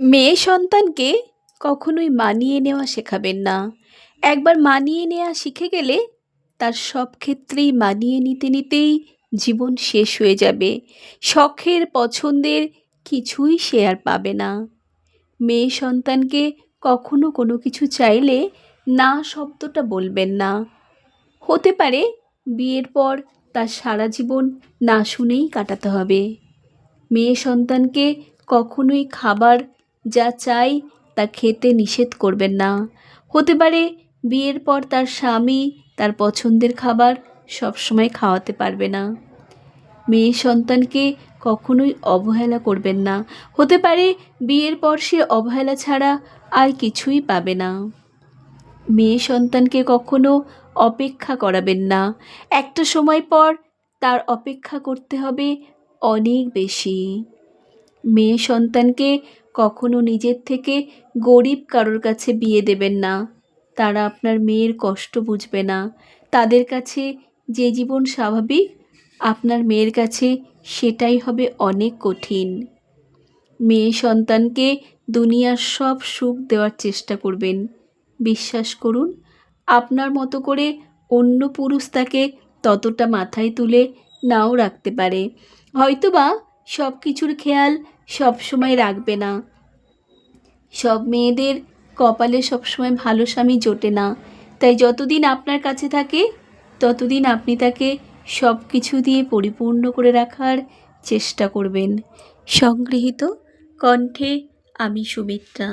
মেয়ে সন্তানকে কখনোই মানিয়ে নেওয়া শেখাবেন না। একবার মানিয়ে নেওয়া শিখে গেলে তার সব ক্ষেত্রেই মানিয়ে নিতে নিতেই জীবন শেষ হয়ে যাবে। শখের, পছন্দের কিছুই সে আর পাবে না। মেয়ে সন্তানকে কখনো কোনো কিছু চাইলে না শব্দটা বলবেন না। হতে পারে বিয়ের পর তার সারা জীবন না শুনেই কাটাতে হবে। মেয়ে সন্তানকে কখনোই খাবার যা চাই তা খেতে নিষেধ করবেন না। হতে পারে বিয়ের পর তার স্বামী তার পছন্দের খাবার সবসময় খাওয়াতে পারবে না। মেয়ে সন্তানকে কখনোই অবহেলা করবেন না। হতে পারে বিয়ের পর সে অবহেলা ছাড়া আর কিছুই পাবে না। মেয়ে সন্তানকে কখনো অপেক্ষা করাবেন না। একটা সময় পর তার অপেক্ষা করতে হবে অনেক বেশি। মেয়ে সন্তানকে কখনো নিজের থেকে গরিব কারোর কাছে বিয়ে দেবেন না। তারা আপনার মেয়ের কষ্ট বুঝবে না। তাদের কাছে যে জীবন স্বাভাবিক, আপনার মেয়ের কাছে সেটাই হবে অনেক কঠিন। মেয়ে সন্তানকে দুনিয়ার সব সুখ দেওয়ার চেষ্টা করবেন। বিশ্বাস করুন, আপনার মতো করে অন্য পুরুষ তাকে ততটা মাথায় তুলে নাও রাখতে পারে। হয়তোবা সব কিছুর খেয়াল সব সময় রাখবে না। সব মেয়েদের কপালে সবসময় ভালো স্বামী জোটে না। তাই যতদিন আপনার কাছে থাকে, ততদিন আপনি তাকে সব কিছু দিয়ে পরিপূর্ণ করে রাখার চেষ্টা করবেন। সংগৃহীত কণ্ঠে আমি সুমিত্রা।